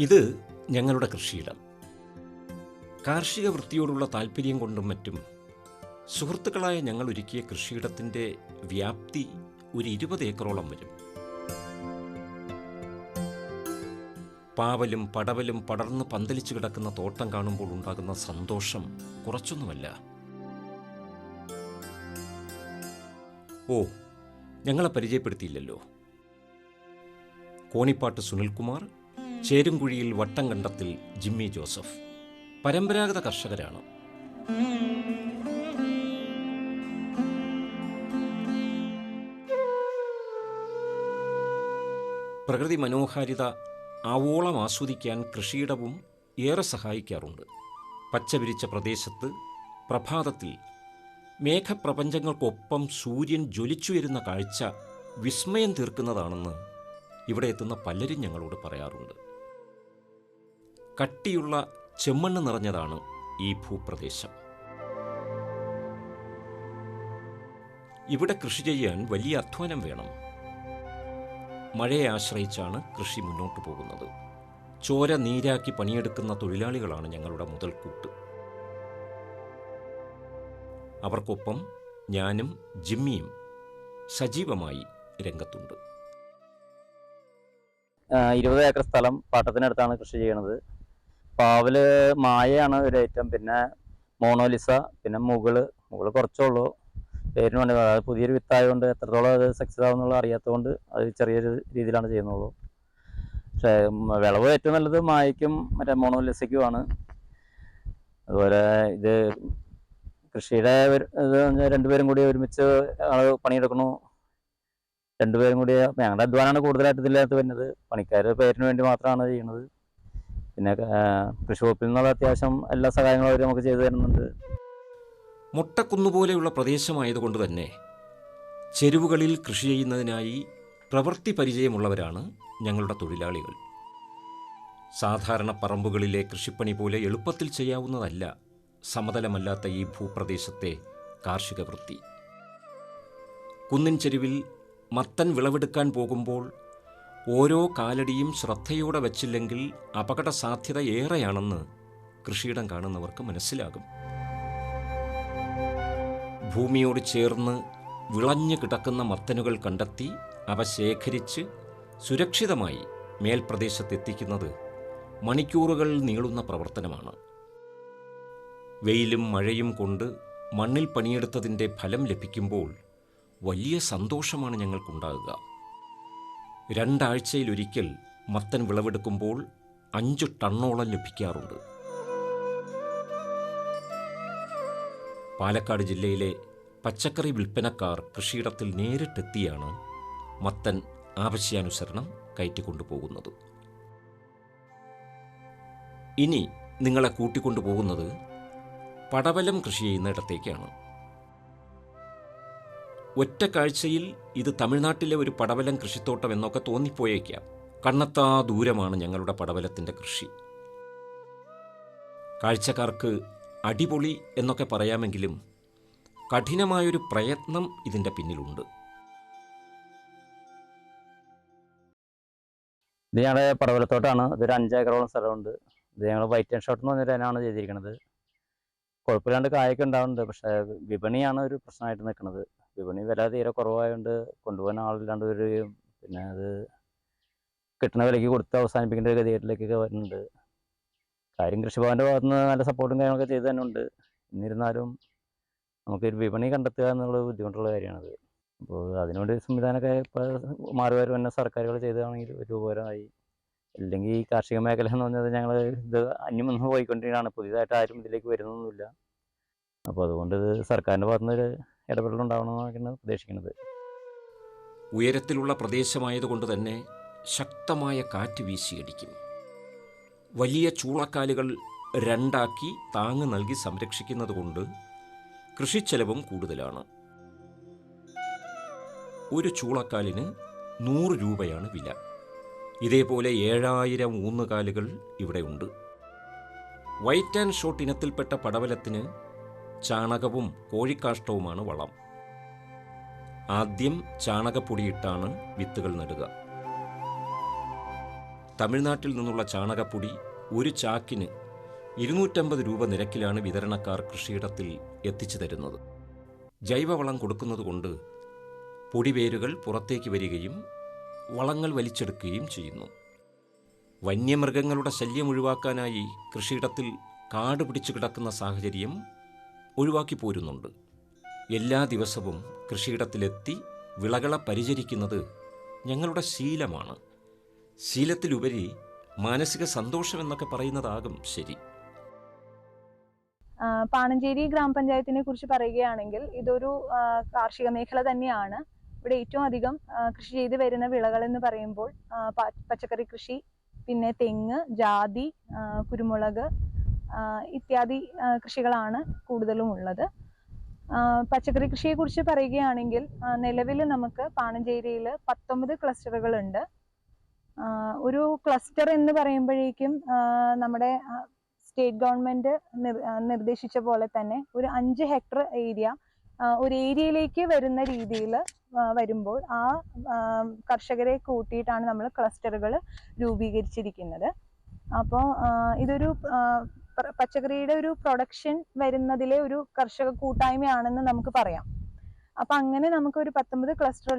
ഇത് ഞങ്ങളുടെ കൃഷിയിടം. കാർഷിക വൃത്തിയോടുള്ള താല്പര്യം കൊണ്ടും മറ്റും സുഹൃത്തുക്കളായ ഞങ്ങൾ ഒരുക്കിയ കൃഷിയിടത്തിന്റെ വ്യാപ്തി ഒരു ഇരുപത് ഏക്കറോളം വരും. പാവലും പടവലും പടർന്ന് പന്തലിച്ചു കിടക്കുന്ന തോട്ടം കാണുമ്പോൾ ഉണ്ടാകുന്ന സന്തോഷം കുറച്ചൊന്നുമല്ല. ഓ ഞങ്ങളെ പരിചയപ്പെടുത്തിയില്ലല്ലോ. കോണിപ്പാട്ട് സുനിൽകുമാർ ചേരുംകുഴിയിൽ വട്ടം കണ്ടത്തിൽ ജിമ്മി ജോസഫ്. പരമ്പരാഗത കർഷകരാണ്. പ്രകൃതി മനോഹാരിത ആവോളം ആസ്വദിക്കാൻ കൃഷിയിടവും ഏറെ സഹായിക്കാറുണ്ട്. പച്ചവിരിച്ച പ്രദേശത്ത് പ്രഭാതത്തിൽ മേഘപ്രപഞ്ചങ്ങൾക്കൊപ്പം സൂര്യൻ ജ്വലിച്ചുയരുന്ന കാഴ്ച വിസ്മയം തീർക്കുന്നതാണെന്ന് ഇവിടെ എത്തുന്ന പലരും ഞങ്ങളോട് പറയാറുണ്ട്. കട്ടിയുള്ള ചെമ്മണ്ണ് നിറഞ്ഞതാണ് ഈ ഭൂപ്രദേശം. ഇവിടെ കൃഷി ചെയ്യാൻ വലിയ അധ്വാനം വേണം. മഴയെ ആശ്രയിച്ചാണ് കൃഷി മുന്നോട്ടു പോകുന്നത്. ചോര നീരാക്കി പണിയെടുക്കുന്ന തൊഴിലാളികളാണ് ഞങ്ങളുടെ മുതൽക്കൂട്ട് അവർക്കൊപ്പം ഞാനും ജിമ്മിയും സജീവമായി രംഗത്തുണ്ട്. ഇരുപത് ഏക്കർ സ്ഥലം പാട്ടത്തിനടുത്താണ് കൃഷി ചെയ്യണത് പാവൽ മായയാണ് ഒരു ഐറ്റം. പിന്നെ മോണോലിസ പിന്നെ മുകൾ. മുകൾ കുറച്ചേ ഉള്ളൂ. പേരിന് വേണ്ടി അത് പുതിയൊരു വിത്തായതുകൊണ്ട് എത്രത്തോളം അത് സക്സസ് ആവുന്നുള്ള അറിയാത്തതുകൊണ്ട് അത് ചെറിയൊരു രീതിയിലാണ് ചെയ്യുന്നുള്ളൂ. പക്ഷേ വിളവ് ഏറ്റവും നല്ലത് മായയ്ക്കും മറ്റേ മോണോലിസയ്ക്കുമാണ്. അതുപോലെ ഇത് കൃഷിയുടെ ഇത് രണ്ടുപേരും കൂടി ഒരുമിച്ച് ആൾ പണിയെടുക്കണു. രണ്ടുപേരും കൂടി ഞങ്ങളുടെ അധ്വാനമാണ് കൂടുതലായിട്ട് ഇതിനകത്ത് വരുന്നത്. പണിക്കാർ പേരിന് വേണ്ടി മാത്രമാണ് ചെയ്യുന്നത്. പിന്നെ കൃഷി വകുപ്പിൽ നിന്നുള്ള അത്യാവശ്യം എല്ലാ സഹായങ്ങളും അവർ നമുക്ക് ചെയ്തു തരുന്നുണ്ട്. മുട്ടക്കുന്നുപോലെയുള്ള പ്രദേശമായതുകൊണ്ട് തന്നെ ചെരുവുകളിൽ കൃഷി ചെയ്യുന്നതിനായി പ്രവൃത്തി പരിചയമുള്ളവരാണ് ഞങ്ങളുടെ തൊഴിലാളികൾ. സാധാരണ പറമ്പുകളിലെ കൃഷിപ്പണി പോലെ എളുപ്പത്തിൽ ചെയ്യാവുന്നതല്ല സമതലമല്ലാത്ത ഈ ഭൂപ്രദേശത്തെ കാർഷിക വൃത്തി. കുന്നിൻ ചെരുവിൽ മത്തൻ വിളവെടുക്കാൻ പോകുമ്പോൾ ഓരോ കാലടിയും ശ്രദ്ധയോടെ വച്ചില്ലെങ്കിൽ അപകട സാധ്യത ഏറെയാണെന്ന് കൃഷിയിടം കാണുന്നവർക്ക് മനസ്സിലാകും. ഭൂമിയോട് ചേർന്ന് വിളഞ്ഞു കിടക്കുന്ന മത്തനുകൾ കണ്ടെത്തി അവ ശേഖരിച്ച് സുരക്ഷിതമായി മേൽപ്രദേശത്തെത്തിക്കുന്നത് മണിക്കൂറുകൾ നീളുന്ന പ്രവർത്തനമാണ്. വെയിലും മഴയും കൊണ്ട് മണ്ണിൽ പണിയെടുത്തതിന്റെ ഫലം ലഭിക്കുമ്പോൾ വലിയ സന്തോഷമാണ് ഞങ്ങൾക്കുണ്ടാകുക. രണ്ടാഴ്ചയിലൊരിക്കൽ മത്തൻ വിളവെടുക്കുമ്പോൾ അഞ്ച് ടണ്ണോളം ലഭിക്കാറുണ്ട്. പാലക്കാട് ജില്ലയിലെ പച്ചക്കറി വിൽപ്പനക്കാർ കൃഷിയിടത്തിൽ നേരിട്ടെത്തിയാണ് മത്തൻ ആവശ്യാനുസരണം കയറ്റിക്കൊണ്ടുപോകുന്നത്. ഇനി നിങ്ങളെ കൂട്ടിക്കൊണ്ടുപോകുന്നത് പടവലം കൃഷി ചെയ്യുന്ന ഇടത്തേക്കാണ്. ഒറ്റ കാഴ്ചയിൽ ഇത് തമിഴ്നാട്ടിലെ ഒരു പടവലം കൃഷിത്തോട്ടം എന്നൊക്കെ തോന്നിപ്പോയേക്കാം. കണ്ണത്താ ദൂരമാണ് ഞങ്ങളുടെ പടവലത്തിന്റെ കൃഷി. കാഴ്ചക്കാർക്ക് അടിപൊളി എന്നൊക്കെ പറയാമെങ്കിലും കഠിനമായൊരു പ്രയത്നം ഇതിന്റെ പിന്നിലുണ്ട്. ഇത് ഞങ്ങളുടെ പടവലത്തോട്ടാണ്. ഇതൊരു അഞ്ചേക്കറോളം സ്ഥലമുണ്ട്. ഇത് ഞങ്ങൾ വൈറ്റ് ആൻഡ് ഷോട്ട് എന്ന് പറഞ്ഞൊരു ഇനമാണ് ചെയ്തിരിക്കുന്നത് കുഴപ്പമില്ലാണ്ട് കായൊക്കെ ഉണ്ടാവുന്നുണ്ട്. പക്ഷേ വിപണിയാണ് ഒരു പ്രശ്നമായിട്ട് നിൽക്കുന്നത് വിപണി വില തീരെ കുറവായതുകൊണ്ട് കൊണ്ടുപോകാൻ ആളില്ലാണ്ട് വരികയും പിന്നെ അത് കിട്ടുന്ന വിലയ്ക്ക് കൊടുത്ത് അവസാനിപ്പിക്കേണ്ട ഒരു ഗതികേട്ടിലേക്കൊക്കെ വരുന്നുണ്ട്. കാര്യം കൃഷിഭവന്റെ ഭാഗത്തു നിന്ന് നല്ല സപ്പോർട്ടും കാര്യങ്ങളൊക്കെ ചെയ്തു തന്നെ ഉണ്ട് എന്നിരുന്നാലും നമുക്കൊരു വിപണി കണ്ടെത്തുക എന്നുള്ളത് ബുദ്ധിമുട്ടുള്ള കാര്യമാണത്. അപ്പോൾ അതിനോട് സംവിധാനമൊക്കെ ഇപ്പോൾ മാറി വരും തന്നെ സർക്കാരുകൾ ചെയ്തതാണെങ്കിൽ ഒരു ഉപകാരമായി. അല്ലെങ്കിൽ ഈ കാർഷിക മേഖല എന്ന് പറഞ്ഞത് ഞങ്ങൾ ഇത് അന്യം നിന്ന് പോയിക്കൊണ്ടിരിക്കുകയാണ്. പുതിയതായിട്ട് ആരും ഇതിലേക്ക് വരുന്നൊന്നുമില്ല. അപ്പോൾ അതുകൊണ്ട് സർക്കാരിന്റെ ഭാഗത്തുനിന്ന് ഒരു ഇടപെടൽ ഉണ്ടാവണമെന്നൊക്കെയാണ് പ്രതീക്ഷിക്കുന്നത്. ഉയരത്തിലുള്ള പ്രദേശമായതുകൊണ്ട് തന്നെ ശക്തമായ കാറ്റ് വീശിയടിക്കും. വലിയ ചൂളക്കാലുകൾ രണ്ടാക്കി താങ്ങ് നൽകി സംരക്ഷിക്കുന്നത് സംരക്ഷിക്കുന്നതുകൊണ്ട് കൃഷിച്ചെലവും കൂടുതലാണ്. ഒരു ചൂളക്കാലിന് നൂറ് രൂപയാണ് വില. ഇതേപോലെ ഏഴായിരം ഊന്നുകാലുകൾ ഇവിടെയുണ്ട് വൈറ്റ് ആൻഡ് ഷോട്ട് ഇനത്തിൽപ്പെട്ട പടവലത്തിന് ചാണകവും കോഴിക്കാഷ്ടവുമാണ് വളം. ആദ്യം ചാണകപ്പൊടിയിട്ടാണ് വിത്തുകൾ നടുക. തമിഴ്നാട്ടിൽ നിന്നുള്ള ചാണകപ്പൊടി ഒരു ചാക്കിന് ഇരുന്നൂറ്റമ്പത് രൂപ നിരക്കിലാണ് വിതരണക്കാർ കൃഷിയിടത്തിൽ എത്തിച്ചു തരുന്നത്. ജൈവവളം കൊടുക്കുന്നതുകൊണ്ട് പൊടിവേരുകൾ പുറത്തേക്ക് വരികയും വളങ്ങൾ വലിച്ചെടുക്കുകയും ചെയ്യുന്നു. വന്യമൃഗങ്ങളുടെ ശല്യം ഒഴിവാക്കാനായി കൃഷിയിടത്തിൽ കാട് പിടിച്ചു കിടക്കുന്ന സാഹചര്യം ഒഴിവാക്കി പോരുന്നുണ്ട്. എല്ലാ ദിവസവും കൃഷിയിടത്തിലെത്തി വിളകളെ പരിചരിക്കുന്നത് ഞങ്ങളുടെ ശീലമാണ്. ശീലത്തിലുപരി മാനസിക സന്തോഷം എന്നൊക്കെ പറയുന്നതാകും ശരി. പാണഞ്ചേരി ഗ്രാമപഞ്ചായത്തിനെ കുറിച്ച് പറയുകയാണെങ്കിൽ ഇതൊരു കാർഷിക മേഖല തന്നെയാണ്. ഇവിടെ ഏറ്റവും അധികം കൃഷി ചെയ്ത് വരുന്ന വിളകൾ എന്ന് പറയുമ്പോൾ പച്ചക്കറി കൃഷി പിന്നെ തെങ്ങ് ജാതി കുരുമുളക് ഇത്യാദി കൃഷികളാണ് കൂടുതലും ഉള്ളത് പച്ചക്കറി കൃഷിയെ കുറിച്ച് പറയുകയാണെങ്കിൽ നിലവിൽ നമുക്ക് പാണഞ്ചേരിയിൽ പത്തൊമ്പത് ആ, ഒരു ക്ലസ്റ്റർ എന്ന് പറയുമ്പോഴേക്കും നമ്മുടെ സ്റ്റേറ്റ് ഗവൺമെന്റ് നിർദ്ദേശിച്ച പോലെ തന്നെ ഒരു അഞ്ച് ഹെക്ടർ ഏരിയ ഒരു ഏരിയയിലേക്ക് വരുന്ന രീതിയിൽ വരുമ്പോൾ ആ കർഷകരെ കൂട്ടിയിട്ടാണ് നമ്മൾ ക്ലസ്റ്ററുകൾ രൂപീകരിച്ചിരിക്കുന്നത്. അപ്പോൾ ഇതൊരു പച്ചക്കറിയുടെ ഒരു പ്രൊഡക്ഷൻ വരുന്നതിലെ ഒരു കർഷക കൂട്ടായ്മയാണെന്ന് നമുക്ക് പറയാം. അപ്പൊ അങ്ങനെ നമുക്ക് ഒരു പത്തൊമ്പത് ക്ലസ്റ്റർ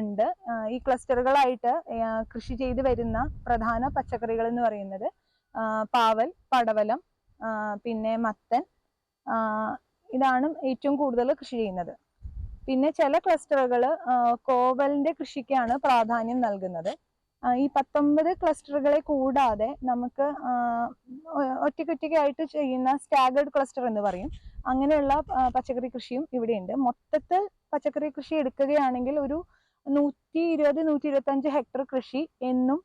ഉണ്ട്. ഈ ക്ലസ്റ്ററുകളായിട്ട് കൃഷി ചെയ്ത് വരുന്ന പ്രധാന പച്ചക്കറികൾ എന്ന് പറയുന്നത് പാവൽ പടവലം പിന്നെ മത്തൻ ഇതാണ് ഏറ്റവും കൂടുതൽ കൃഷി ചെയ്യുന്നത്. പിന്നെ ചില ക്ലസ്റ്ററുകൾ കോവലിന്റെ കൃഷിക്കാണ് പ്രാധാന്യം നൽകുന്നത്. ഈ പത്തൊമ്പത് ക്ലസ്റ്ററുകളെ കൂടാതെ നമുക്ക് ഒറ്റയ്ക്കൊറ്റയ്ക്കായിട്ട് ചെയ്യുന്ന സ്റ്റാഗേർഡ് ക്ലസ്റ്റർ എന്ന് പറയും. അങ്ങനെയുള്ള പച്ചക്കറി കൃഷിയും ഇവിടെയുണ്ട്. മൊത്തത്തിൽ പച്ചക്കറി കൃഷി എടുക്കുകയാണെങ്കിൽ ഒരു നൂറ്റി ഇരുപത് നൂറ്റി ഇരുപത്തഞ്ച് ഹെക്ടർ കൃഷി എന്നും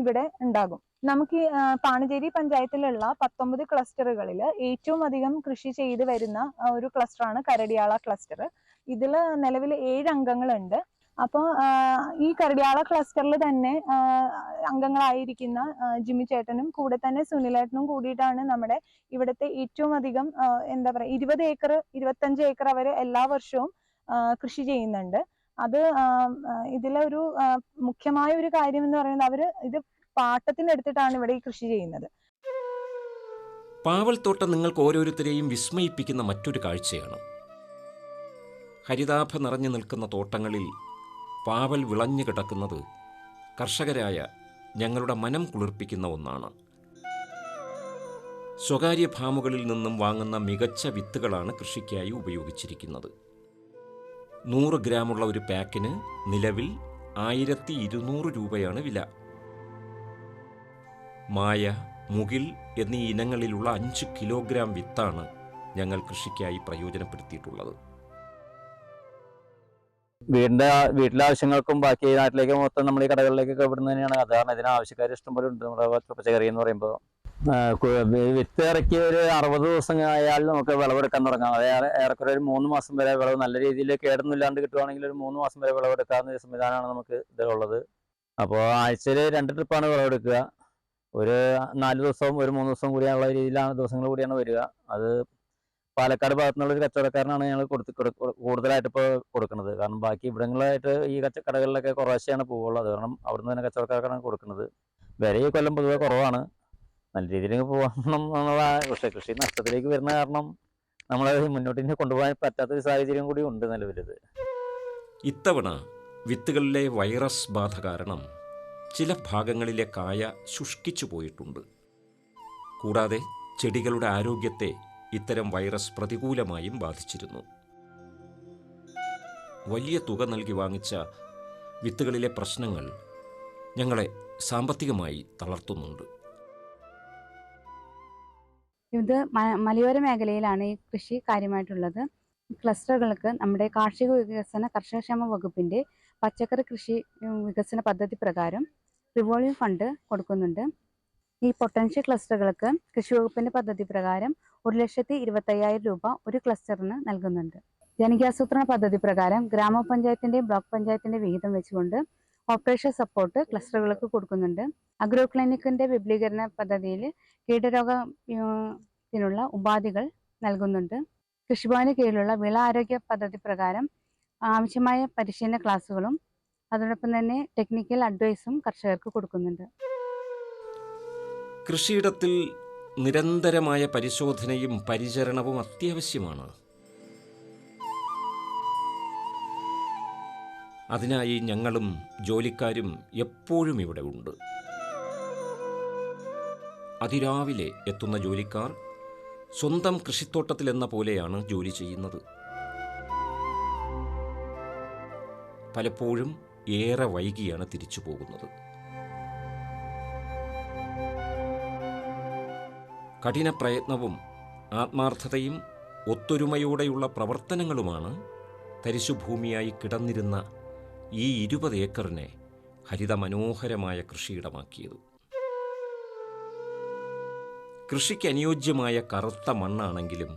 ഇവിടെ ഉണ്ടാകും. നമുക്ക് പാണഞ്ചേരി പഞ്ചായത്തിലുള്ള പത്തൊമ്പത് ക്ലസ്റ്ററുകളിൽ ഏറ്റവും അധികം കൃഷി ചെയ്ത് വരുന്ന ഒരു ക്ലസ്റ്ററാണ് കരടിയാള ക്ലസ്റ്റർ ഇതിൽ നിലവിൽ ഏഴ് അംഗങ്ങളുണ്ട്. അപ്പോൾ ഈ കരടിയാള ക്ലസ്റ്ററിൽ തന്നെ അംഗങ്ങളായിരിക്കുന്ന ജിമ്മി ചേട്ടനും കൂടെ തന്നെ സുനിലേട്ടനും കൂടിയിട്ടാണ് നമ്മുടെ ഇവിടുത്തെ ഏറ്റവും അധികം എന്താ പറയുക ഇരുപത് ഏക്കർ ഇരുപത്തഞ്ച് ഏക്കർ അവർ എല്ലാ വർഷവും കൃഷി ചെയ്യുന്നുണ്ട്. അത് ഇതിലെ ഒരു മുഖ്യമായ ഒരു കാര്യം എന്ന് പറയുന്നത് അവർ ഇത് പാട്ടത്തിനെടുത്തിട്ടാണ് ഇവിടെ ഈ കൃഷി ചെയ്യുന്നത്. പാവൽത്തോട്ടം നിങ്ങൾക്ക് ഓരോരുത്തരെയും വിസ്മയിപ്പിക്കുന്ന മറ്റൊരു കാഴ്ചയാണ്. ഹരിതാഭ നിറഞ്ഞു നിൽക്കുന്ന തോട്ടങ്ങളിൽ പാവൽ വിളഞ്ഞു കിടക്കുന്നത് കർഷകരായ ഞങ്ങളുടെ മനം കുളിർപ്പിക്കുന്ന ഒന്നാണ്. സ്വകാര്യ ഫാമുകളിൽ നിന്നും വാങ്ങുന്ന മികച്ച വിത്തുകളാണ് കൃഷിക്കായി ഉപയോഗിച്ചിരിക്കുന്നത്. നൂറ് ഗ്രാമുള്ള ഒരു പാക്കിന് നിലവിൽ ആയിരത്തി ഇരുന്നൂറ് രൂപയാണ് വില. മായ മുകിൽ എന്നീ ഇനങ്ങളിലുള്ള അഞ്ച് കിലോഗ്രാം വിത്താണ് ഞങ്ങൾ കൃഷിക്കായി പ്രയോജനപ്പെടുത്തിയിട്ടുള്ളത്. വീടിന്റെ വീട്ടിലെ ആവശ്യങ്ങൾക്കും ബാക്കി നാട്ടിലേക്ക് മൊത്തം നമ്മൾ ഈ കടകളിലേക്കൊക്കെ ഇവിടുന്ന് തന്നെയാണ് അതാണ് ഇതിന് ആവശ്യക്കാർ ഇഷ്ടംപോലെ ഉണ്ട്. നമ്മുടെ പച്ചക്കറി എന്ന് പറയുമ്പോൾ വിത്ത് ഇറക്കി ഒരു അറുപത് ദിവസം ആയാൽ നമുക്ക് വിളവെടുക്കാൻ തുടങ്ങാം. അത് ഏറെ- ഏറെക്കുറെ ഒരു മൂന്ന് മാസം വരെ വിളവ് നല്ല രീതിയിൽ കേടുന്നില്ലാണ്ട് കിട്ടുവാണെങ്കിൽ ഒരു മൂന്ന് മാസം വരെ വിളവെടുക്കാവുന്ന ഒരു സംവിധാനമാണ് നമുക്ക് ഇതിലുള്ളത് അപ്പോൾ ആഴ്ചയിൽ രണ്ട് ട്രിപ്പാണ് വിളവെടുക്കുക. ഒരു നാല് ദിവസവും ഒരു മൂന്ന് ദിവസവും കൂടിയുള്ള രീതിയിലാണ് ദിവസങ്ങൾ കൂടിയാണ് വരിക. അത് പാലക്കാട് ഭാഗത്തുനിന്നുള്ള ഒരു കച്ചവടക്കാരനാണ് ഞങ്ങൾ കൊടുത്ത് കൂടുതലായിട്ട് ഇപ്പോൾ കൊടുക്കുന്നത്. കാരണം ബാക്കി ഇവിടങ്ങളായിട്ട് ഈ കച്ച കടകളിലൊക്കെ കുറേശ്ശെയാണ് പോവുള്ളൂ. അത് കാരണം അവിടുന്ന് തന്നെ കച്ചവടക്കാർക്കാണ് കൊടുക്കുന്നത്. വില ഈ കൊല്ലം പൊതുവെ കുറവാണ്. നല്ല രീതിയിൽ പോകണം എന്നുള്ള പക്ഷേ കൃഷി നഷ്ടത്തിലേക്ക് വരുന്ന കാരണം നമ്മളെ മുന്നോട്ട് കൊണ്ടുപോകാൻ പറ്റാത്ത ഒരു സാഹചര്യം കൂടി ഉണ്ട് നിലവിലത്. ഇത്തവണ വിത്തുകളിലെ വൈറസ് ബാധ കാരണം ചില ഭാഗങ്ങളിലെ കായ ശുഷ്കിച്ചു പോയിട്ടുണ്ട്. കൂടാതെ ചെടികളുടെ ആരോഗ്യത്തെ ഇത്തരം വൈറസ് പ്രതികൂലമായും ബാധിച്ചിരുന്നു. വലിയ തുക നൽകി വാങ്ങിച്ച വിത്തുകളിലെ പ്രശ്നങ്ങൾ ഞങ്ങളെ സാമ്പത്തികമായി തളർത്തുന്നുണ്ട്. ഇത് മലയോര മേഖലയിലാണ് ഈ കൃഷി കാര്യമായിട്ടുള്ളത്. ക്ലസ്റ്ററുകൾക്ക് നമ്മുടെ കാർഷിക വികസന കർഷകക്ഷേമ വകുപ്പിന്റെ പച്ചക്കറി കൃഷി വികസന പദ്ധതി പ്രകാരം റിവോൾവിംഗ് ഫണ്ട് കൊടുക്കുന്നുണ്ട്. ഈ പൊട്ടൻഷ്യൽ ക്ലസ്റ്ററുകൾക്ക് കൃഷി വകുപ്പിന്റെ പദ്ധതി പ്രകാരം ഒരു ലക്ഷത്തി ഇരുപത്തയ്യായിരം രൂപ ഒരു ക്ലസ്റ്ററിന് നൽകുന്നുണ്ട്. ജനകീയാസൂത്രണ പദ്ധതി പ്രകാരം ഗ്രാമപഞ്ചായത്തിന്റെയും ബ്ലോക്ക് പഞ്ചായത്തിന്റെ വിഹിതം വെച്ചുകൊണ്ട് ഓപ്പറേഷൻ സപ്പോർട്ട് ക്ലസ്റ്ററുകൾക്ക് കൊടുക്കുന്നുണ്ട്. അഗ്രോ ക്ലിനിക്കിന്റെ വിപുലീകരണ പദ്ധതിയിൽ കീടരോഗത്തിനുള്ള ഉപാധികൾ നൽകുന്നുണ്ട്. കൃഷിഭവന് കീഴിലുള്ള വിള ആരോഗ്യ പദ്ധതി പ്രകാരം ആവശ്യമായ പരിശീലന ക്ലാസ്സുകളും അതോടൊപ്പം തന്നെ ടെക്നിക്കൽ അഡ്വൈസും കർഷകർക്ക് കൊടുക്കുന്നുണ്ട്. കൃഷിയിടത്തിൽ നിരന്തരമായ പരിശോധനയും പരിചരണവും അത്യാവശ്യമാണ്. അതിനായി ഞങ്ങളും ജോലിക്കാരും എപ്പോഴും ഇവിടെ ഉണ്ട്. അതിരാവിലെ എത്തുന്ന ജോലിക്കാർ സ്വന്തം കൃഷിത്തോട്ടത്തിലെന്ന പോലെയാണ് ജോലി ചെയ്യുന്നത്. പലപ്പോഴും ഏറെ വൈകിയാണ് തിരിച്ചു പോകുന്നത്. കഠിന പ്രയത്നവും ആത്മാർത്ഥതയും ഒത്തൊരുമയോടെയുള്ള പ്രവർത്തനങ്ങളുമാണ് തരിശുഭൂമിയായി കിടന്നിരുന്ന ഈ ഇരുപത് ഏക്കറിനെ ഹരിതമനോഹരമായ കൃഷിയിടമാക്കിയത്. കൃഷിക്ക് അനുയോജ്യമായ കറുത്ത മണ്ണാണെങ്കിലും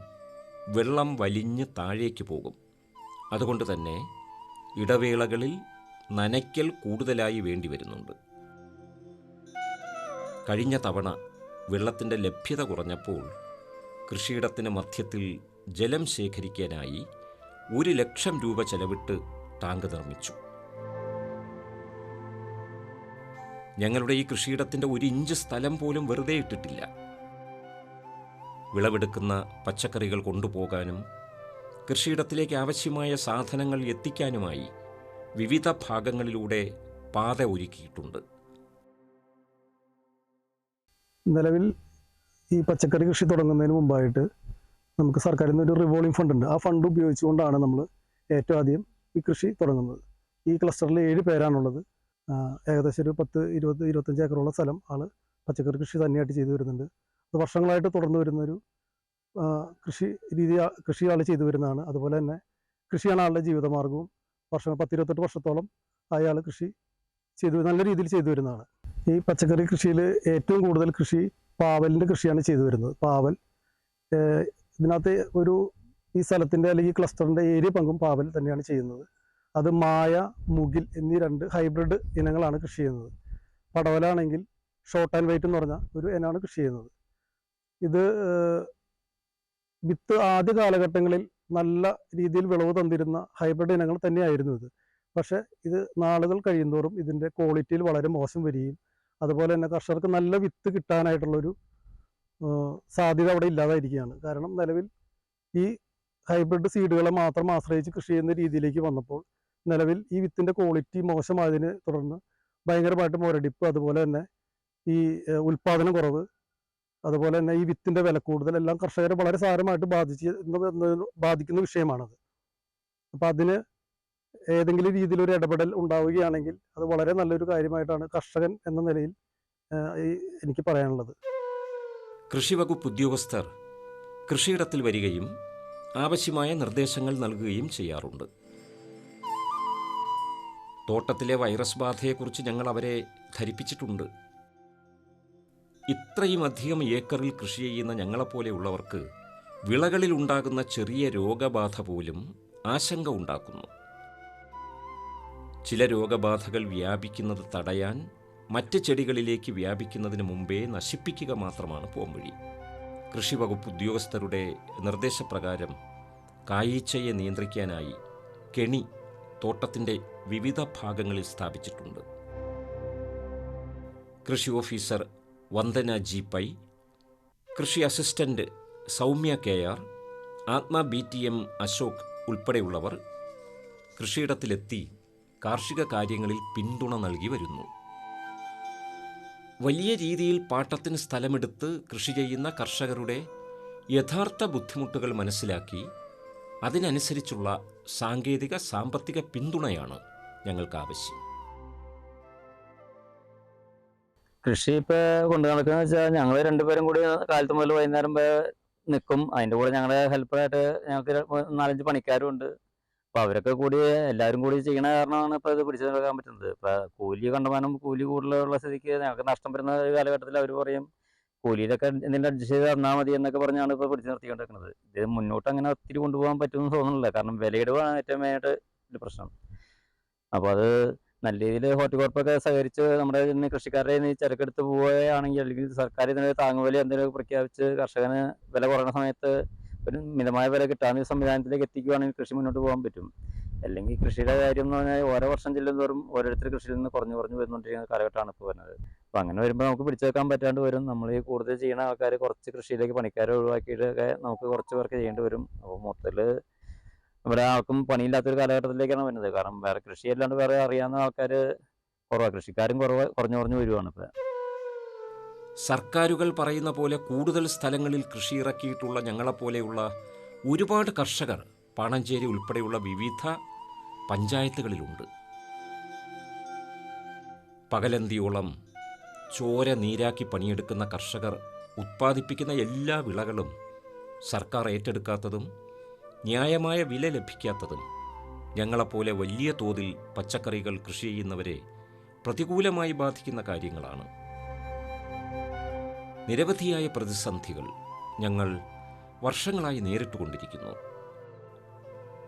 വെള്ളം വലിഞ്ഞ് താഴേക്ക് പോകും. അതുകൊണ്ട് തന്നെ ഇടവേളകളിൽ നനയ്ക്കൽ കൂടുതലായി വേണ്ടി വരുന്നുണ്ട് കഴിഞ്ഞ തവണ വെള്ളത്തിന്റെ ലഭ്യത കുറഞ്ഞപ്പോൾ കൃഷിയിടത്തിന് മധ്യത്തിൽ ജലം ശേഖരിക്കാനായി ഒരു ലക്ഷം രൂപ ചെലവിട്ട് ടാങ്ക് നിർമ്മിച്ചു. ഞങ്ങളുടെ ഈ കൃഷിയിടത്തിന്റെ ഒരു ഇഞ്ച് സ്ഥലം പോലും വെറുതെ ഇട്ടിട്ടില്ല. വിളവെടുക്കുന്ന പച്ചക്കറികൾ കൊണ്ടുപോകാനും കൃഷിയിടത്തിലേക്ക് ആവശ്യമായ സാധനങ്ങൾ എത്തിക്കാനുമായി വിവിധ ഭാഗങ്ങളിലൂടെ പാത ഒരുക്കിയിട്ടുണ്ട്. നിലവിൽ ഈ പച്ചക്കറി കൃഷി തുടങ്ങുന്നതിന് മുമ്പായിട്ട് നമുക്ക് സർക്കാരിൽ നിന്ന് ഒരു റിവോൾവിംഗ് ഫണ്ട് ഉണ്ട്. ആ ഫണ്ട് ഉപയോഗിച്ചുകൊണ്ടാണ് നമ്മൾ ഏറ്റവും ആദ്യം ഈ കൃഷി തുടങ്ങുന്നത്. ഈ ക്ലസ്റ്ററിൽ ഏഴ് പേരാണുള്ളത്. ഏകദേശം ഒരു പത്ത് ഇരുപത് ഇരുപത്തഞ്ച് ഏക്കറോളം സ്ഥലം ആൾ പച്ചക്കറി കൃഷി തന്നെയായിട്ട് ചെയ്തു വരുന്നുണ്ട്. അത് വർഷങ്ങളായിട്ട് തുടർന്നു വരുന്നൊരു കൃഷി രീതി കൃഷി ആൾ ചെയ്തു വരുന്നതാണ്. അതുപോലെ തന്നെ കൃഷിയാണ് ആളുടെ ജീവിതമാർഗവും. വർഷം പത്തിരുപത്തെട്ട് വർഷത്തോളം അയാൾ കൃഷി ചെയ്തു നല്ല രീതിയിൽ ചെയ്തു വരുന്നതാണ്. ഈ പച്ചക്കറി കൃഷിയിൽ ഏറ്റവും കൂടുതൽ കൃഷി പാവലിന്റെ കൃഷിയാണ് ചെയ്തു വരുന്നത്. പാവൽ ഇതിനകത്ത് ഒരു ഈ സ്ഥലത്തിന്റെ അല്ലെങ്കിൽ ക്ലസ്റ്ററിന്റെ ഏരിയ പങ്കും പാവൽ തന്നെയാണ് ചെയ്യുന്നത്. അത് മായ മുകിൽ എന്നീ രണ്ട് ഹൈബ്രിഡ് ഇനങ്ങളാണ് കൃഷി ചെയ്യുന്നത്. പടവലാണെങ്കിൽ ഷോർട്ട് ആൻഡ് വൈറ്റ് എന്ന് പറഞ്ഞ ഒരു ഇനമാണ് കൃഷി ചെയ്യുന്നത്. ഇത് വിത്ത് ആദ്യ കാലഘട്ടങ്ങളിൽ നല്ല രീതിയിൽ വിളവ് തന്നിരുന്ന ഹൈബ്രിഡ് ഇനങ്ങൾ തന്നെയായിരുന്നു ഇത്. പക്ഷേ ഇത് നാളുകൾ കഴിയുന്തോറും ഇതിന്റെ ക്വാളിറ്റിയിൽ വളരെ മോശം വരികയും അതുപോലെ തന്നെ കർഷകർക്ക് നല്ല വിത്ത് കിട്ടാനായിട്ടുള്ളൊരു സാധ്യത അവിടെ ഇല്ലാതായിരിക്കുകയാണ്. കാരണം നിലവിൽ ഈ ഹൈബ്രിഡ് സീഡുകളെ മാത്രം ആശ്രയിച്ച് കൃഷി ചെയ്യുന്ന രീതിയിലേക്ക് വന്നപ്പോൾ നിലവിൽ ഈ വിത്തിന്റെ ക്വാളിറ്റി മോശമായതിനെ തുടർന്ന് ഭയങ്കരമായിട്ട് മുരടിപ്പ് അതുപോലെ തന്നെ ഈ ഉൽപ്പാദന കുറവ് അതുപോലെ തന്നെ ഈ വിത്തിന്റെ വില കൂടുതൽ എല്ലാം കർഷകരെ വളരെ സാരമായിട്ട് ബാധിച്ച് ബാധിക്കുന്ന വിഷയമാണത്. അപ്പം അതിന് ഏതെങ്കിലും രീതിയിൽ ഒരു ഇടപെടൽ ഉണ്ടാവുകയാണെങ്കിൽ അത് വളരെ നല്ലൊരു കാര്യമായിട്ടാണ് കർഷകൻ എന്ന നിലയിൽ എനിക്ക് പറയാനുള്ളത്. കൃഷിവകുപ്പ് ഉദ്യോഗസ്ഥർ കൃഷിയിടത്തിൽ വരികയും ആവശ്യമായ നിർദ്ദേശങ്ങൾ നൽകുകയും ചെയ്യാറുണ്ട്. തോട്ടത്തിലെ വൈറസ് ബാധയെക്കുറിച്ച് ഞങ്ങൾ അവരെ ധരിപ്പിച്ചിട്ടുണ്ട്. ഇത്രയും അധികം ഏക്കറിൽ കൃഷി ചെയ്യുന്ന ഞങ്ങളെപ്പോലെയുള്ളവർക്ക് വിളകളിൽ ഉണ്ടാകുന്ന ചെറിയ രോഗബാധ പോലും ആശങ്ക ഉണ്ടാക്കുന്നു. ചില രോഗബാധകൾ വ്യാപിക്കുന്നത് തടയാൻ മറ്റ് ചെടികളിലേക്ക് വ്യാപിക്കുന്നതിന് മുമ്പേ നശിപ്പിക്കുക മാത്രമാണ് പോംവഴി. കൃഷി വകുപ്പ് ഉദ്യോഗസ്ഥരുടെ നിർദ്ദേശപ്രകാരം കായീച്ചയെ നിയന്ത്രിക്കാനായി കെണി തോട്ടത്തിന്റെ വിവിധ ഭാഗങ്ങളിൽ സ്ഥാപിച്ചിട്ടുണ്ട്. കൃഷി ഓഫീസർ വന്ദന ജി പൈ കൃഷി assistant Soumya K R ATMA B T M Ashok ഉൾപ്പെടെയുള്ളവർ കൃഷിയിടത്തിലെത്തി കാർഷിക കാര്യങ്ങളിൽ പിന്തുണ നൽകി വരുന്നു. വലിയ രീതിയിൽ പാട്ടത്തിന് സ്ഥലമെടുത്ത് കൃഷി ചെയ്യുന്ന കർഷകരുടെ യഥാർത്ഥ ബുദ്ധിമുട്ടുകൾ മനസ്സിലാക്കി അതിനനുസരിച്ചുള്ള സാങ്കേതിക സാമ്പത്തിക പിന്തുണയാണ് ഞങ്ങൾക്ക് ആവശ്യം. കൃഷി ഇപ്പൊ കൊണ്ടു നടക്കുന്ന വെച്ചാൽ ഞങ്ങൾ രണ്ടുപേരും കൂടി കാലത്ത് മുതൽ വൈകുന്നേരം നിൽക്കും അതിന്റെ കൂടെ ഞങ്ങളുടെ ഹെൽപ്പറായിട്ട് ഞങ്ങൾക്ക് നാലഞ്ച് പണിക്കാരും ഉണ്ട് അപ്പൊ അവരൊക്കെ കൂടി എല്ലാവരും കൂടി ചെയ്യണ കാരണമാണ് ഇപ്പൊ ഇത് പിടിച്ചു നിൽക്കാൻ പറ്റുന്നത്. ഇപ്പൊ കൂലി കണ്ടമാനം കൂലി കൂടുതലുള്ള സ്ഥിതിക്ക് ഞങ്ങൾക്ക് നഷ്ടം വരുന്ന ഒരു കാലഘട്ടത്തിൽ അവർ പറയും കൂലിയിലൊക്കെ എന്തെങ്കിലും അഡ്ജസ്റ്റ് ചെയ്ത് തന്നാൽ മതി എന്നൊക്കെ പറഞ്ഞാണ് ഇപ്പൊ പിടിച്ചു നിർത്തിക്കൊണ്ടിരിക്കുന്നത്. ഇത് മുന്നോട്ട് അങ്ങനെ ഒത്തിരി കൊണ്ടുപോകാൻ പറ്റുമെന്ന് തോന്നുന്നില്ല. കാരണം വിലയിടുവാണ് ഏറ്റവും മെയിനായിട്ട് ഒരു പ്രശ്നം. അപ്പോൾ അത് നല്ല രീതിയിൽ ഹോർട്ടികോർപ്പൊക്കെ സഹകരിച്ച് നമ്മുടെ ഇന്ന് കൃഷിക്കാരുടെ നിന്ന് ചരക്കെടുത്ത് പോവുകയാണെങ്കിൽ അല്ലെങ്കിൽ സർക്കാർ ഇതിന് താങ്ങുവില എന്തെങ്കിലും പ്രഖ്യാപിച്ച് കർഷകന് വില കുറയുന്ന സമയത്ത് ഒരു മിതമായ വില കിട്ടാവുന്ന സംവിധാനത്തിലേക്ക് എത്തിക്കുകയാണെങ്കിൽ കൃഷി മുന്നോട്ട് പോകാൻ പറ്റും. അല്ലെങ്കിൽ കൃഷിയുടെ കാര്യം എന്ന് പറഞ്ഞാൽ ഓരോ വർഷം ചെല്ലുന്നതോറും ഓരോരുത്തർ കൃഷിയിൽ നിന്ന് കുറഞ്ഞു കുറഞ്ഞു വരുന്നുകൊണ്ടിരിക്കുന്ന കാലഘട്ടമാണ് ഇപ്പോൾ വരുന്നത്. അപ്പോൾ അങ്ങനെ വരുമ്പോൾ നമുക്ക് പിടിച്ചു വെക്കാൻ പറ്റാണ്ട് വരും. നമ്മൾ ഈ കൂടുതൽ ചെയ്യുന്ന ആൾക്കാർ കുറച്ച് കൃഷിയിലേക്ക് പണിക്കാരെ ഒഴിവാക്കിയിട്ടൊക്കെ നമുക്ക് കുറച്ച് പേർക്ക് ചെയ്യേണ്ടി വരും. അപ്പോൾ മൊത്തത്തിൽ ഇവിടെ ആൾക്കും പണിയില്ലാത്തൊരു കാലഘട്ടത്തിലേക്കാണ് വരുന്നത്. കാരണം വേറെ കൃഷി അല്ലാണ്ട് വേറെ അറിയാവുന്ന ആൾക്കാർ കുറവാണ് കൃഷിക്കാരും കുറവ് കുറഞ്ഞു കുറഞ്ഞു വരുവാണ് ഇപ്പോൾ സർക്കാരുകൾ പറയുന്ന പോലെ കൂടുതൽ സ്ഥലങ്ങളിൽ കൃഷി ഇറക്കിയിട്ടുള്ള ഞങ്ങളെപ്പോലെയുള്ള ഒരുപാട് കർഷകർ പാണഞ്ചേരി ഉൾപ്പെടെയുള്ള വിവിധ പഞ്ചായത്തുകളിലുണ്ട്. പകലന്തിയോളം ചോര നീരാക്കി പണിയെടുക്കുന്ന കർഷകർ ഉത്പാദിപ്പിക്കുന്ന എല്ലാ വിളകളും സർക്കാർ ഏറ്റെടുക്കാത്തതും ന്യായമായ വില ലഭിക്കാത്തതും ഞങ്ങളെപ്പോലെ വലിയ തോതിൽ പച്ചക്കറികൾ കൃഷി ചെയ്യുന്നവരെ പ്രതികൂലമായി ബാധിക്കുന്ന കാര്യങ്ങളാണ്. നിരവധിയായ പ്രതിസന്ധികൾ ഞങ്ങൾ വർഷങ്ങളായി നേരിട്ടുകൊണ്ടിരിക്കുന്നു.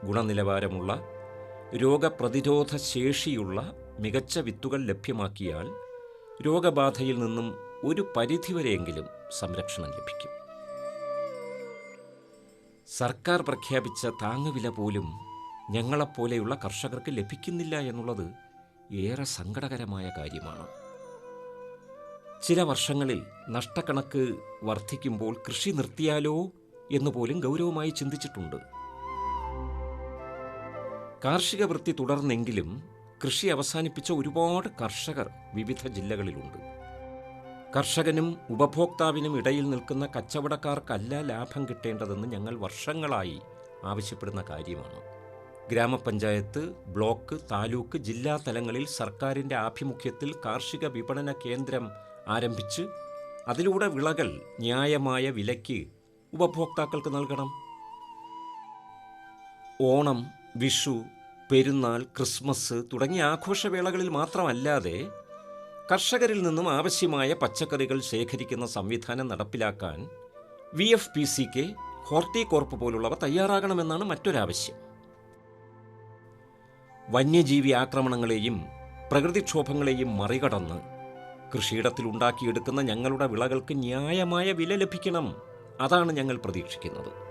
ഗുണനിലവാരമുള്ള രോഗപ്രതിരോധ ശേഷിയുള്ള മികച്ച വിത്തുകൾ ലഭ്യമാക്കിയാൽ രോഗബാധയിൽ നിന്നും ഒരു പരിധിവരെയെങ്കിലും സംരക്ഷണം ലഭിക്കും. സർക്കാർ പ്രഖ്യാപിച്ച താങ്ങുവില പോലും ഞങ്ങളെപ്പോലെയുള്ള കർഷകർക്ക് ലഭിക്കുന്നില്ല എന്നുള്ളത് ഏറെ സങ്കടകരമായ കാര്യമാണ്. ചില വർഷങ്ങളിൽ നഷ്ടക്കണക്ക് വർദ്ധിക്കുമ്പോൾ കൃഷി നിർത്തിയാലോ എന്നുപോലും ഗൗരവമായി ചിന്തിച്ചിട്ടുണ്ട്. കാർഷിക വൃത്തി തുടർന്നെങ്കിലും കൃഷി അവസാനിപ്പിച്ച ഒരുപാട് കർഷകർ വിവിധ ജില്ലകളിലുണ്ട്. കർഷകനും ഉപഭോക്താവിനും ഇടയിൽ നിൽക്കുന്ന കച്ചവടക്കാർക്കല്ല ലാഭം കിട്ടേണ്ടതെന്ന് ഞങ്ങൾ വർഷങ്ങളായി ആവശ്യപ്പെടുന്ന കാര്യമാണ്. ഗ്രാമപഞ്ചായത്ത് ബ്ലോക്ക് താലൂക്ക് ജില്ലാ തലങ്ങളിൽ സർക്കാരിന്റെ ആഭിമുഖ്യത്തിൽ കാർഷിക വിപണന കേന്ദ്രം ആരംഭിച്ച് അതിലൂടെ വിളകൾ ന്യായമായ വിലയ്ക്ക് ഉപഭോക്താക്കൾക്ക് നൽകണം. ഓണം വിഷു പെരുന്നാൾ ക്രിസ്മസ് തുടങ്ങിയ ആഘോഷവേളകളിൽ മാത്രമല്ലാതെ കർഷകരിൽ നിന്നും ആവശ്യമായ പച്ചക്കറികൾ ശേഖരിക്കുന്ന സംവിധാനം നടപ്പിലാക്കാൻ V F P C K Horticorp പോലുള്ളവ തയ്യാറാകണമെന്നാണ് മറ്റൊരാവശ്യം. വന്യജീവി ആക്രമണങ്ങളെയും പ്രകൃതിക്ഷോഭങ്ങളെയും മറികടന്ന് കൃഷിയിടത്തിൽ ഉണ്ടാക്കിയെടുക്കുന്ന ഞങ്ങളുടെ വിളകൾക്ക് ന്യായമായ വില ലഭിക്കണം. അതാണ് ഞങ്ങൾ പ്രതീക്ഷിക്കുന്നത്.